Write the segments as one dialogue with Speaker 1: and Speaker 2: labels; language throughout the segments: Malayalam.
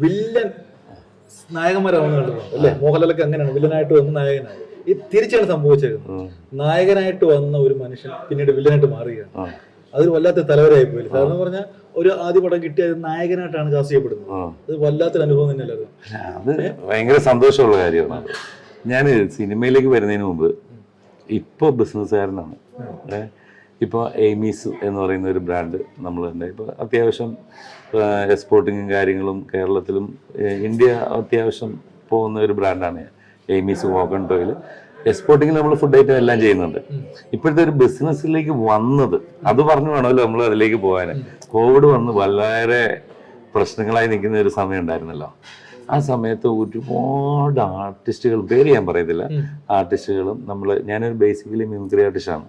Speaker 1: വില്ലൻ നായകന്മാരാണ് കണ്ടിട്ടുണ്ട് അല്ലേ? മോഹൻലാലൊക്കെ അങ്ങനെയാണ് വില്ലനായിട്ട് വന്ന് നായകനായി. ഈ തിരിച്ചാണ് സംഭവിച്ചത് നായകനായിട്ട് വന്ന ഒരു മനുഷ്യൻ പിന്നീട് വില്ലനായിട്ട് മാറുകയാണ്. അത് വല്ലാത്ത തലവരായി പോയി കാരണം പറഞ്ഞാൽ ഒരു ആദ്യ പടം കിട്ടിയ നായകനായിട്ടാണ് കാസ്റ്റ് ചെയ്യപ്പെടുന്നത്. അത് വല്ലാത്തൊരു അനുഭവം തന്നെയല്ലായിരുന്നു
Speaker 2: അത്? ഭയങ്കര സന്തോഷമുള്ള കാര്യമാണ് ഞാൻ സിനിമയിലേക്ക് വരുന്നതിന് മുമ്പ് ഇപ്പോൾ ബിസിനസ്സുകാരനാണ്. ഇപ്പോൾ എയ്മീസ് എന്ന് പറയുന്ന ഒരു ബ്രാൻഡ് നമ്മൾ തന്നെ. ഇപ്പോൾ അത്യാവശ്യം എക്സ്പോർട്ടിങ്ങും കാര്യങ്ങളും കേരളത്തിലും ഇന്ത്യ അത്യാവശ്യം പോകുന്ന ഒരു ബ്രാൻഡാണ് എയ്മീസ് വോക്കൺ ടോയിൽ എക്സ്പോർട്ടിങ്ങിൽ നമ്മൾ ഫുഡ് ഐറ്റം എല്ലാം ചെയ്യുന്നുണ്ട്. ഇപ്പോഴത്തെ ഒരു ബിസിനസ്സിലേക്ക് വന്നത് അത് പറഞ്ഞു വേണമല്ലോ നമ്മൾ അതിലേക്ക് പോകാൻ കോവിഡ് വന്ന് വളരെ പ്രശ്നങ്ങളായി നിൽക്കുന്ന ഒരു സമയം ഉണ്ടായിരുന്നല്ലോ. ആ സമയത്ത് ഒരുപാട് ആർട്ടിസ്റ്റുകൾ പേര് ഞാൻ പറയത്തില്ല. ആർട്ടിസ്റ്റുകളും നമ്മൾ ഞാനൊരു ബേസിക്കലി മിമിക്രി ആർട്ടിസ്റ്റാണ്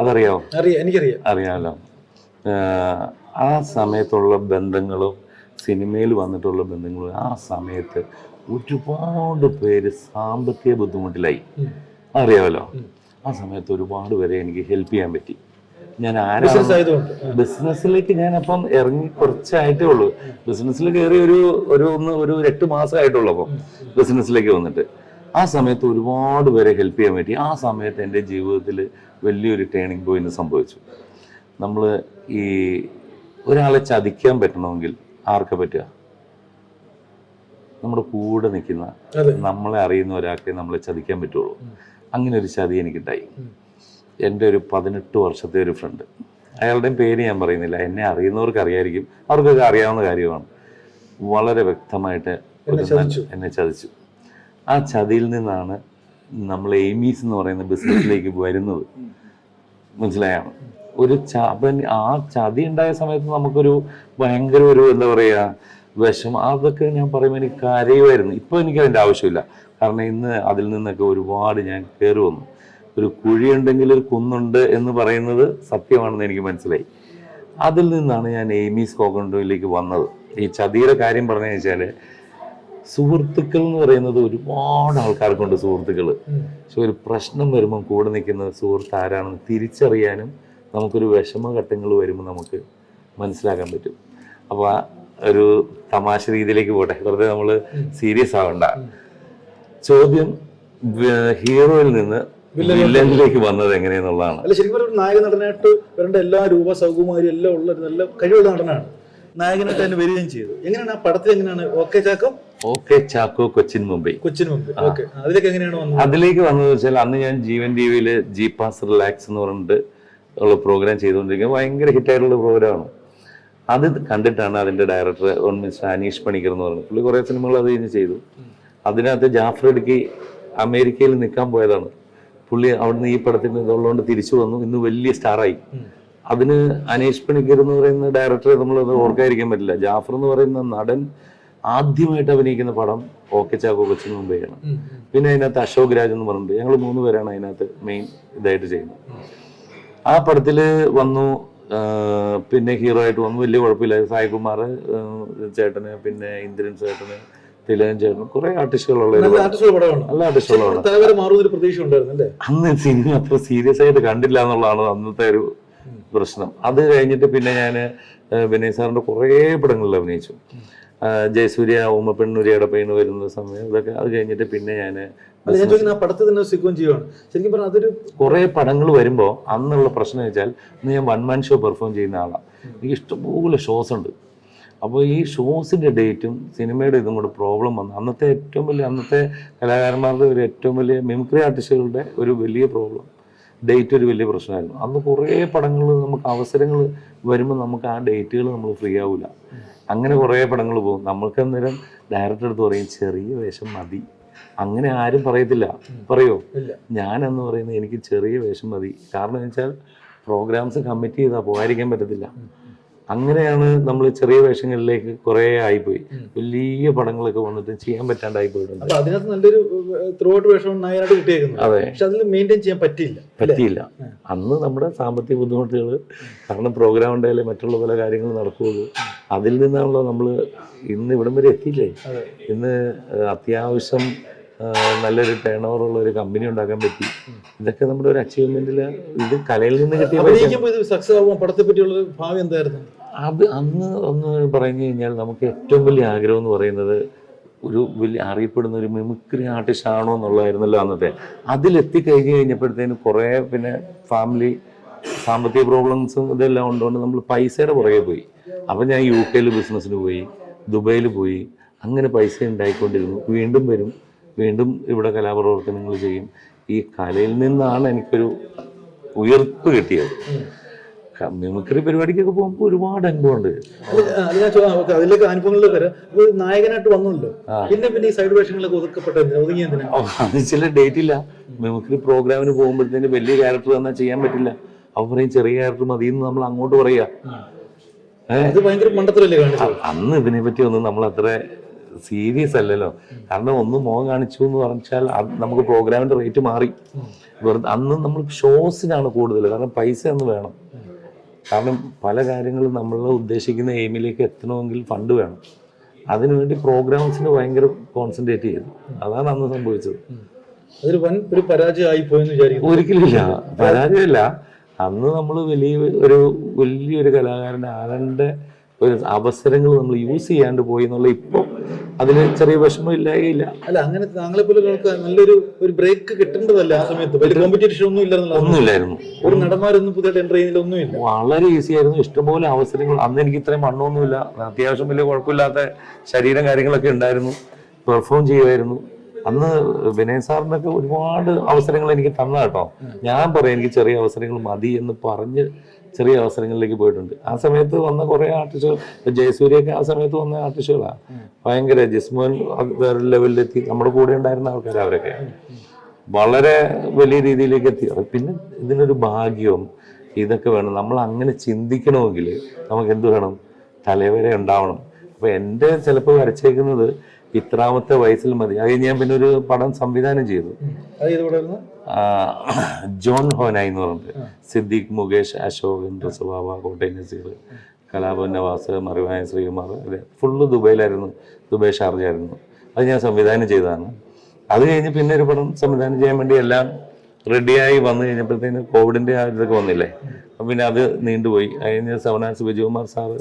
Speaker 2: അതറിയാമോ
Speaker 1: അറിയാം എനിക്കറിയാം.
Speaker 2: അറിയാമല്ലോ ആ സമയത്തുള്ള ബന്ധങ്ങളും സിനിമയിൽ വന്നിട്ടുള്ള ബന്ധങ്ങളും ആ സമയത്ത് ഒരുപാട് പേര് സാമ്പത്തിക ബുദ്ധിമുട്ടിലായി. അറിയാമല്ലോ? ആ സമയത്ത് ഒരുപാട് പേരെ എനിക്ക് ഹെൽപ്പ് ചെയ്യാൻ പറ്റി. ഞാൻ ആരാണ് ബിസിനസ്സിലേക്ക് ഞാൻ അപ്പം ഇറങ്ങി കുറച്ചായിട്ടേ ഉള്ളൂ. ബിസിനസ്സിൽ കയറി ഒരു ഒരു ഒന്ന് ഒരു എട്ട് മാസമായിട്ടുള്ളൂ അപ്പം ബിസിനസ്സിലേക്ക് വന്നിട്ട്. ആ സമയത്ത് ഒരുപാട് പേരെ ഹെൽപ്പ് ചെയ്യാൻ പറ്റി. ആ സമയത്ത് എന്റെ ജീവിതത്തിൽ വലിയൊരു ടേണിംഗ് പോയിന്റ് സംഭവിച്ചു. നമ്മൾ ഈ ഒരാളെ ചതിക്കാൻ പറ്റണമെങ്കിൽ ആർക്കെ പറ്റുക? നമ്മുടെ കൂടെ നിൽക്കുന്ന നമ്മളെ അറിയുന്ന ഒരാൾക്ക് നമ്മളെ ചതിക്കാൻ പറ്റുള്ളൂ. അങ്ങനെ ഒരു ചതി എനിക്കുണ്ടായി. എന്റെ ഒരു പതിനെട്ട് വർഷത്തെ ഒരു ഫ്രണ്ട് അയാളുടെയും പേര് ഞാൻ പറയുന്നില്ല. എന്നെ അറിയുന്നവർക്ക് അറിയായിരിക്കും. അവർക്കൊക്കെ അറിയാവുന്ന കാര്യമാണ്. വളരെ വ്യക്തമായിട്ട്
Speaker 1: എന്നെ ചതിച്ചു.
Speaker 2: എന്നെ ചതിച്ചു. ആ ചതിയിൽ നിന്നാണ് നമ്മൾ എയ്മീസ് എന്ന് പറയുന്ന ബിസിനസ്സിലേക്ക് വരുന്നത്. മനസ്സിലായാണ് ഒരു ച ആ ചതി ഉണ്ടായ സമയത്ത് നമുക്കൊരു ഭയങ്കര ഒരു എന്താ പറയുക വിഷം അതൊക്കെ ഞാൻ പറയുമ്പോൾ എനിക്ക് കരയുമായിരുന്നു ഇപ്പോൾ എനിക്ക് അതിന്റെ ആവശ്യമില്ല. കാരണം ഇന്ന് അതിൽ നിന്നൊക്കെ ഒരുപാട് ഞാൻ കയറി വന്നു. ഒരു കുഴിയുണ്ടെങ്കിൽ ഒരു കുന്നുണ്ട് എന്ന് പറയുന്നത് സത്യമാണെന്ന് എനിക്ക് മനസ്സിലായി. അതിൽ നിന്നാണ് ഞാൻ എയ്മീസ് കോക്കണ്ടോയിലേക്ക് വന്നത്. ഈ ചതിയുടെ കാര്യം പറഞ്ഞു വെച്ചാൽ സുഹൃത്തുക്കൾ എന്ന് പറയുന്നത് ഒരുപാട് ആൾക്കാർക്കുണ്ട് സുഹൃത്തുക്കൾ പക്ഷെ ഒരു പ്രശ്നം വരുമ്പോൾ കൂടെ നിൽക്കുന്ന സുഹൃത്ത് ആരാണെന്ന് തിരിച്ചറിയാനും നമുക്കൊരു വിഷമഘട്ടങ്ങൾ വരുമ്പോൾ നമുക്ക് മനസ്സിലാക്കാൻ പറ്റും. അപ്പോൾ ആ ഒരു തമാശ രീതിയിലേക്ക് പോട്ടെ. വെറുതെ നമ്മൾ സീരിയസ് ആവണ്ട. ചോദ്യം ഹീറോയിൽ നിന്ന് വില്ലനിലേക്ക് വന്നത് എങ്ങനെയെന്നുള്ളതാണ്.
Speaker 1: അല്ല ശരിക്കും ഒരു നായക നടനായിട്ട് വരേണ്ട എല്ലാ രൂപ സൗകുമാരി എല്ലാം ഉള്ള ഒരു നല്ല കഴിവുള്ള നടനാണ്. നായകനായിട്ട് തന്നെ വരികയും ചെയ്തു. എങ്ങനെയാണ് ആ പടത്തിൽ എങ്ങനെയാണ്? Okay Chacko?
Speaker 2: Okay Chacko Cochin Mumbai.
Speaker 1: Cochin Mumbai. Okay. അതിലേക്ക് എങ്ങനെയാണ് വന്നത്?
Speaker 2: അതിലേക്ക് വന്നത് വെച്ചാൽ അന്ന് ഞാൻ ജീവൻ ടി വിയിൽ ജി പാസ് റിലാക്സ് എന്ന് പറഞ്ഞിട്ട് ഉള്ള പ്രോഗ്രാം ചെയ്തുകൊണ്ടിരിക്കുന്നത് ഭയങ്കര ഹിറ്റായിട്ടുള്ള പ്രോഗ്രാമാണ് അത് കണ്ടിട്ടാണ് അതിന്റെ ഡയറക്ടർ മിസ്റ്റർ അനീഷ് പണിക്കർ എന്ന് പറഞ്ഞത് പുള്ളി കുറേ സിനിമകൾ അത് കഴിഞ്ഞ് ചെയ്തു. അതിനകത്ത് ജാഫർ ഇടുക്കി അമേരിക്കയിൽ നിൽക്കാൻ പോയതാണ്. പുള്ളി അവിടുന്ന് ഈ പടത്തിന് ഇതുള്ളതുകൊണ്ട് തിരിച്ചു വന്നു. ഇന്ന് വലിയ സ്റ്റാറായി അതിന് അനീഷ് പണിക്കർ എന്ന് പറയുന്ന ഡയറക്ടറെ നമ്മൾ ഓർക്കാതിരിക്കാൻ പറ്റില്ല. ജാഫർ എന്ന് പറയുന്ന നടൻ ആദ്യമായിട്ട് അഭിനയിക്കുന്ന പടം ഓക്കെ ചാക്കോ കൊച്ചിന് മുമ്പേയാണ്. പിന്നെ അതിനകത്ത് അശോക് രാജ് എന്ന് പറഞ്ഞിട്ട് ഞങ്ങൾ മൂന്ന് പേരാണ് അതിനകത്ത് മെയിൻ ഇതായിട്ട് ചെയ്യുന്നത്. ആ പടത്തിൽ വന്നു പിന്നെ ഹീറോ ആയിട്ട് വന്നു. വലിയ കുഴപ്പമില്ല. സായികുമാർ ചേട്ടന് പിന്നെ ഇന്ദ്രൻ ചേട്ടന് തിലകൻ ചേട്ടന് കുറെ ആർട്ടിസ്റ്റുകളുള്ള
Speaker 1: നല്ല
Speaker 2: ആർട്ടിസ്റ്റുകളാണ് അന്ന് സിനിമ അത്ര സീരിയസ് ആയിട്ട് കണ്ടില്ല എന്നുള്ളതാണ് അന്നത്തെ ഒരു പ്രശ്നം. അത് കഴിഞ്ഞിട്ട് പിന്നെ ഞാൻ വിനയ് സാറിന്റെ കുറേ പടങ്ങളിൽ അഭിനയിച്ചു. ജയസൂര്യ ഉമ്മ പെണ്ണൂരിയുടെ പെണ്ണ് വരുന്ന സമയം ഇതൊക്കെ അത് കഴിഞ്ഞിട്ട് പിന്നെ ഞാൻ
Speaker 1: കുറെ ഞാൻ ചോദിക്കുന്ന ആ പടത്തിൽ തന്നെ സിക്വൻ ചെയ്യുവാണ്. ശരിക്കും പറഞ്ഞാൽ അതൊരു
Speaker 2: കുറേ പടങ്ങൾ വരുമ്പോൾ അന്നുള്ള പ്രശ്നം വെച്ചാൽ ഇന്ന് ഞാൻ വൺ മാൻ ഷോ പെർഫോം ചെയ്യുന്ന ആളാണ് എനിക്ക് ഇഷ്ടംപോലെ ഷോസ് ഉണ്ട്. അപ്പോൾ ഈ ഷോസിന്റെ ഡേറ്റും സിനിമയുടെ ഇതും കൂടെ പ്രോബ്ലം വന്നു. അന്നത്തെ ഏറ്റവും വലിയ അന്നത്തെ കലാകാരന്മാരുടെ ഒരു ഏറ്റവും വലിയ മിമിക്രി ആർട്ടിസ്റ്റുകളുടെ ഒരു വലിയ പ്രോബ്ലം ഡേറ്റ് ഒരു വലിയ പ്രശ്നമായിരുന്നു. അന്ന് കുറേ പടങ്ങൾ നമുക്ക് അവസരങ്ങൾ വരുമ്പോൾ നമുക്ക് ആ ഡേറ്റുകൾ നമ്മൾ ഫ്രീ ആവില്ല അങ്ങനെ കുറേ പടങ്ങൾ പോകും. നമ്മൾക്ക് അന്നേരം ഡയറക്ടർ എടുത്ത് പറയും ചെറിയ വേഷം മതി. അങ്ങനെ ആരും പറയത്തില്ല. പറയോ?
Speaker 1: ഞാൻ
Speaker 2: എന്ന് പറയുന്നത് എനിക്ക് ചെറിയ വേഷം മതി. കാരണം വെച്ചാൽ പ്രോഗ്രാംസ് കമ്മിറ്റ് ചെയ്താൽ പോകാതിരിക്കാൻ പറ്റത്തില്ല. അങ്ങനെയാണ് നമ്മൾ ചെറിയ വേഷങ്ങളിലേക്ക് കുറേ ആയിപ്പോയി. വലിയ പടങ്ങളൊക്കെ വന്നിട്ട് ചെയ്യാൻ പറ്റാണ്ടായി പോയിട്ടുണ്ട്.
Speaker 1: അതിനകത്ത് നല്ലൊരു ത്രൂ ഔട്ട് വേഷം നായനായിട്ട് കിട്ടിയേക്കുന്നു.
Speaker 2: അതെ.
Speaker 1: പക്ഷെ അതിൽ മെയിന്റെയിൻ ചെയ്യാൻ പറ്റിയില്ല
Speaker 2: പറ്റിയില്ല. അന്ന് നമ്മുടെ സാമ്പത്തിക ബുദ്ധിമുട്ടുകൾ കാരണം പ്രോഗ്രാം ഉണ്ടായാലേ മറ്റുള്ള പല കാര്യങ്ങൾ നടക്കുകയുള്ളൂ അതിൽ നിന്നാണല്ലോ നമ്മൾ ഇന്ന് ഇവിടം വരെ എത്തിയില്ലേ. ഇന്ന് അത്യാവശ്യം നല്ലൊരു ടേൺ ഓവർ ഉള്ള ഒരു കമ്പനി ഉണ്ടാക്കാൻ പറ്റി. ഇതൊക്കെ നമ്മുടെ ഒരു അച്ചീവ്മെന്റിൽ ഇത് കലയിൽ നിന്ന് കിട്ടിയ
Speaker 1: സക്സസ് ആവുമ്പോൾ പടത്തെ പറ്റിയുള്ള ഭാവി എന്തായിരുന്നു?
Speaker 2: അത് അന്ന് ഒന്ന് പറഞ്ഞു കഴിഞ്ഞാൽ നമുക്ക് ഏറ്റവും വലിയ ആഗ്രഹം എന്ന് പറയുന്നത് ഒരു വലിയ അറിയപ്പെടുന്ന ഒരു മിമിക്രി ആർട്ടിസ്റ്റ് ആണോ എന്നുള്ളതായിരുന്നല്ലോ അന്നത്തെ. അതിലെത്തിക്കഴിഞ്ഞ് കഴിഞ്ഞപ്പോഴത്തേനും കുറേ പിന്നെ ഫാമിലി സാമ്പത്തിക പ്രോബ്ലംസും ഇതെല്ലാം ഉണ്ടോണ്ട് നമ്മൾ പൈസയുടെ പുറകെ പോയി. അപ്പം ഞാൻ യു കെയിൽ ബിസിനസ്സിന് പോയി ദുബൈയിൽ പോയി അങ്ങനെ പൈസ ഉണ്ടായിക്കൊണ്ടിരുന്നു. വീണ്ടും വരും വീണ്ടും ഇവിടെ കലാപ്രവർത്തനങ്ങൾ ചെയ്യും. ഈ കലയിൽ നിന്നാണ് എനിക്കൊരു ഉയർപ്പ് കിട്ടിയത്. മിമിക്രി പരിപാടിക്കൊക്കെ പോകുമ്പോൾ ഒരുപാട് അനുഭവമുണ്ട്.
Speaker 1: അതിലേക്ക് അനുഭവങ്ങളിൽ വരാം. നായകനായിട്ട് വന്നല്ലോ പിന്നെ പിന്നെ ഈ സൈഡ് വേഷങ്ങളൊക്കെ ഒതുക്കപ്പെട്ട
Speaker 2: അത് ചില ഡേറ്റ് ഇല്ല. മിമിക്രി പ്രോഗ്രാമിന് പോകുമ്പോഴത്തേന് വലിയ ക്യാരക്ടർ തന്നാൽ ചെയ്യാൻ പറ്റില്ല. അവർ പറയും ചെറിയ ക്യാരക്ടർ മതി എന്ന് നമ്മൾ അങ്ങോട്ട് പറയാ. അന്ന് ഇതിനെ പറ്റി ഒന്നും നമ്മൾ അത്ര സീരിയസ് അല്ലല്ലോ. കാരണം ഒന്ന് മുഖം കാണിച്ചു എന്ന് പറഞ്ഞാൽ നമുക്ക് പ്രോഗ്രാമിന്റെ റേറ്റ് മാറി. വെറുതെ അന്ന് നമ്മൾ ഷോസിനാണ് കൂടുതൽ. കാരണം പൈസ അന്ന് വേണം. കാരണം പല കാര്യങ്ങളും നമ്മൾ ഉദ്ദേശിക്കുന്ന എയിമിലേക്ക് എത്തണമെങ്കിൽ ഫണ്ട് വേണം. അതിനുവേണ്ടി പ്രോഗ്രാംസിന് ഭയങ്കര കോൺസെൻട്രേറ്റ് ചെയ്തു. അതാണ് അന്ന് സംഭവിച്ചത്.
Speaker 1: അതൊരു വൻ ഒരു പരാജയമായി പോയെന്ന് വിചാരിക്കും
Speaker 2: ഒരിക്കലുമില്ല പരാജയമല്ല. അന്ന് നമ്മൾ വലിയ ഒരു വലിയൊരു കലാകാരൻ ആരന്റെ ഒരു അവസരങ്ങൾ നമ്മൾ യൂസ് ചെയ്യാണ്ട് പോയി എന്നുള്ള ഇപ്പം അതിന് ചെറിയ വിഷമം ഇല്ലായില്ല.
Speaker 1: അല്ല അങ്ങനെ താങ്കളെ പോലെ ഒരാൾക്ക് നല്ലൊരു ഒരു ബ്രേക്ക് കിട്ടേണ്ടതല്ല ആ സമയത്ത്. വലിയ കോമ്പറ്റീഷൻ ഒന്നും ഇല്ലായിരുന്നു
Speaker 2: ഒന്നുമില്ലായിരുന്നു.
Speaker 1: ഒരു നടന്മാരൊന്നും പുതിയതായിട്ട് എന്റർ ചെയ്യുന്നില്ല ഒന്നുമില്ല.
Speaker 2: വളരെ ഈസി ആയിരുന്നു. ഇഷ്ടംപോലെ അവസരങ്ങൾ. അന്ന് എനിക്ക് ഇത്രയും മണ്ണൊന്നുമില്ല. അത്യാവശ്യം വലിയ കുഴപ്പമില്ലാത്ത ശരീരം കാര്യങ്ങളൊക്കെ ഉണ്ടായിരുന്നു. പെർഫോം ചെയ്യുമായിരുന്നു. അന്ന് വിനയ് സാറിനൊക്കെ ഒരുപാട് അവസരങ്ങൾ എനിക്ക് തന്ന കേട്ടോ. ഞാൻ പറയാം എനിക്ക് ചെറിയ അവസരങ്ങൾ മതി എന്ന് പറഞ്ഞ് ചെറിയ അവസരങ്ങളിലേക്ക് പോയിട്ടുണ്ട്. ആ സമയത്ത് വന്ന കുറേ ആർട്ടിസ്റ്റുകൾ ജയസൂര്യൊക്കെ ആ സമയത്ത് വന്ന ആർട്ടിസ്റ്റുകളാണ് ഭയങ്കര ജിസ്മോൻ വേറെ ലെവലിലെത്തി. നമ്മുടെ കൂടെ ഉണ്ടായിരുന്ന ആൾക്കാർ അവരൊക്കെ. വളരെ വലിയ രീതിയിലേക്ക് എത്തി. പിന്നെ ഇതിനൊരു ഭാഗ്യവും ഇതൊക്കെ വേണം. നമ്മൾ അങ്ങനെ ചിന്തിക്കണമെങ്കിൽ നമുക്ക് എന്ത് വേണം? തലവരെ ഉണ്ടാവണം. അപ്പൊ എന്റെ ചിലപ്പോൾ വരച്ചേക്കുന്നത് ഇത്രാമത്തെ വയസ്സിൽ മതി. അത് ഞാൻ പിന്നെ ഒരു പടം സംവിധാനം ചെയ്തു. ജോൺ ഹോനായി എന്ന് പറഞ്ഞിട്ട്. സിദ്ദീഖ് മുകേഷ് അശോക് സ്വഭാവ കോട്ടയം നസീർ കലാഭവൻ നവാസ് മറിവായ ശ്രീകുമാർ അതെ. ഫുള്ള് ദുബൈയിലായിരുന്നു. ദുബൈ ഷാർജായിരുന്നു അത് ഞാൻ സംവിധാനം ചെയ്തതാണ്. അത് കഴിഞ്ഞ് പിന്നെ ഒരു പടം സംവിധാനം ചെയ്യാൻ വേണ്ടി എല്ലാം റെഡിയായി വന്നു കഴിഞ്ഞപ്പോഴത്തേന് കോവിഡിന്റെ ആ ഇതൊക്കെ വന്നില്ലേ? പിന്നെ അത് നീണ്ടുപോയി. അത് സെവൻ സെവനാസ് വിജയകുമാർ സാറ്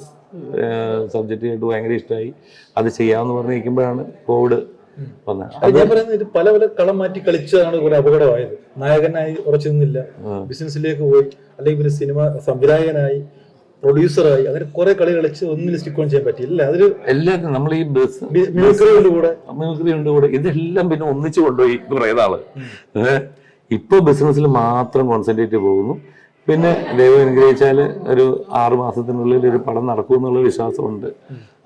Speaker 2: സബ്ജക്റ്റ് ആയിട്ട് ഭയങ്കര ഇഷ്ടമായി. അത് ചെയ്യാമെന്ന് പറഞ്ഞിരിക്കുമ്പോഴാണ് കോവിഡ്
Speaker 1: ഞാൻ പറയുന്നത് പല പല കളം മാറ്റി കളിച്ചതാണ് കുറെ അപകടമായത്. നായകനായി ഉറച്ചു നിന്നില്ല. ബിസിനസ്സിലേക്ക് പോയി അല്ലെങ്കിൽ പിന്നെ സിനിമ സംവിധായകനായി പ്രൊഡ്യൂസറായി അങ്ങനെ കുറെ കളി കളിച്ച് ഒന്നിൽ സ്റ്റിക്ക് ഓൺ ചെയ്യാൻ പറ്റില്ല അതൊരു
Speaker 2: എല്ലാവർക്കും നമ്മൾ ഈ മിമിക്രി ഉണ്ട് കൂടെ ഇതെല്ലാം പിന്നെ ഒന്നിച്ചു കൊണ്ടുപോയി കുറേ നാൾ. ഇപ്പൊ ബിസിനസ്സിൽ മാത്രം കോൺസെൻട്രേറ്റ് പോകുന്നു. പിന്നെ ദൈവം അനുഗ്രഹിച്ചാൽ ഒരു ആറു മാസത്തിനുള്ളിൽ ഒരു പടം നടക്കും എന്നുള്ള വിശ്വാസമുണ്ട്.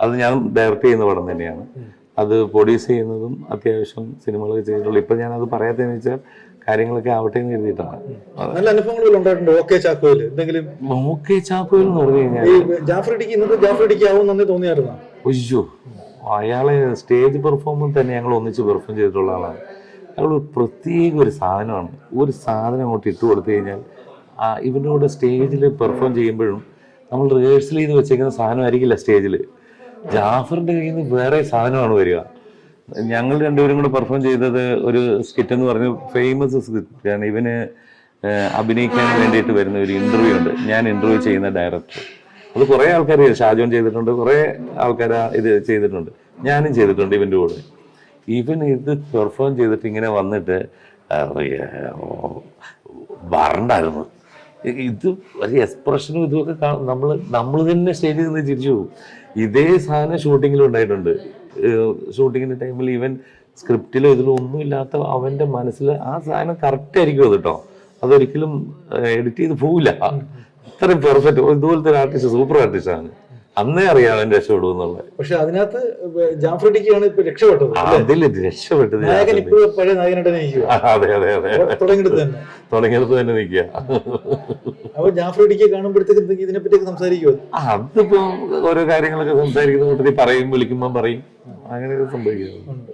Speaker 2: അത് ഞാൻ ഡയറക്റ്റ് ചെയ്യുന്ന പടം തന്നെയാണ്. അത് പ്രൊഡ്യൂസ് ചെയ്യുന്നതും അത്യാവശ്യം സിനിമകളൊക്കെ ചെയ്തിട്ടുള്ളൂ ഇപ്പൊ ഞാൻ അത് പറയാത്തതെന്ന് വെച്ചാൽ കാര്യങ്ങളൊക്കെ ആവട്ടെ എന്ന് കരുതിയിട്ടാണ്.
Speaker 1: നല്ല അനുഭവങ്ങൾ ഉണ്ടായിട്ടുണ്ട് ഓക്കെ ചാക്കോയിൽ. എന്തെങ്കിലും
Speaker 2: ഓക്കെ ചാക്കോയിൽ എന്ന് പറഞ്ഞു കഴിഞ്ഞാൽ
Speaker 1: ഈ ജാഫ്രിഡിക്ക് ഇന്നത്തെ ജാഫ്രിഡിക്ക് ആവും നന്നേ തോന്നിയായിരുന്നു?
Speaker 2: ഒയ്യോ അയാളെ സ്റ്റേജ് പെർഫോമൻസ് തന്നെ ഞങ്ങൾ ഒന്നിച്ച് പെർഫോം ചെയ്തിട്ടുള്ള ആളാണ്. അയാൾ പ്രത്യേക ഒരു സാധനമാണ്. ഒരു സാധനം അങ്ങോട്ട് ഇട്ട് കൊടുത്തു കഴിഞ്ഞാൽ ഇവന്റെ കൂടെ സ്റ്റേജിൽ പെർഫോം ചെയ്യുമ്പോഴും നമ്മൾ റിഹേഴ്സൽ ചെയ്ത് വെച്ചേക്കുന്ന സാധനമായിരിക്കില്ല സ്റ്റേജിൽ. ജാഫറിന്റെ കയ്യിൽ നിന്ന് വേറെ സാധനമാണ് വരിക. ഞങ്ങൾ രണ്ടുപേരും കൂടെ പെർഫോം ചെയ്തത് ഒരു സ്കിറ്റ് എന്ന് പറഞ്ഞ ഫേമസ് സ്കിറ്റാണ് ഇവന് അഭിനയിക്കാൻ വേണ്ടിയിട്ട് വരുന്ന ഒരു ഇന്റർവ്യൂ ഉണ്ട്. ഞാൻ ഇന്റർവ്യൂ ചെയ്യുന്ന ഡയറക്ടർ അത് കുറേ ആൾക്കാർ ഷാജോൻ ചെയ്തിട്ടുണ്ട്. കുറേ ആൾക്കാർ ഇത് ചെയ്തിട്ടുണ്ട്. ഞാനും ചെയ്തിട്ടുണ്ട് ഇവന്റെ കൂടെ. ഇവൻ ഇത് പെർഫോം ചെയ്തിട്ട് ഇങ്ങനെ വന്നിട്ട് വരണ്ടായിരുന്നു. ഇത് ഒരു എക്സ്പ്രഷനും ഇതുമൊക്കെ നമ്മൾ നമ്മൾ തന്നെ സ്റ്റേജിൽ നിന്ന് ചിരിച്ചു പോകും. ഇതേ സാധനം ഷൂട്ടിങ്ങിൽ ഉണ്ടായിട്ടുണ്ട്. ഷൂട്ടിങ്ങിന്റെ ടൈമിൽ ഇവൻ സ്ക്രിപ്റ്റിലോ ഇതിലോ ഒന്നുമില്ലാത്ത അവന്റെ മനസ്സിൽ ആ സാധനം കറക്റ്റ് ആയിരിക്കും അത് കേട്ടോ അതൊരിക്കലും എഡിറ്റ് ചെയ്ത് പോവില്ല. അത്രയും പെർഫെക്റ്റ് ഇതുപോലത്തെ ഒരു ആർട്ടിസ്റ്റ് സൂപ്പർ ആർട്ടിസ്റ്റാണ് അന്നേ അറിയാം അവൻ രക്ഷപ്പെടും എന്നുള്ളത്.
Speaker 1: പക്ഷെ അതിനകത്ത് ജാഫ്രിഡിക്കാണ് ഇപ്പൊ രക്ഷപ്പെട്ടത്
Speaker 2: അതിൽ രക്ഷപ്പെട്ടത്
Speaker 1: നായകൻ ഇപ്പോഴും പഴയ നായകനായിട്ട് തന്നെ നിൽക്കുക
Speaker 2: അതെ അതെ
Speaker 1: തന്നെ.
Speaker 2: തന്നെ നിൽക്കുക.
Speaker 1: അപ്പൊ ജാഫ്രിഡിക്ക് കാണുമ്പോഴത്തേക്ക് ഇതിനെ ഇതിനെപ്പറ്റിയൊക്കെ സംസാരിക്കുമോ
Speaker 2: അതിപ്പോ ഓരോ കാര്യങ്ങളൊക്കെ സംസാരിക്കുന്ന കൂട്ടത്തിൽ പറയും വിളിക്കുമ്പോൾ പറയും. അങ്ങനെയൊക്കെ സംഭവിക്കുന്നത്
Speaker 1: ഉണ്ട്.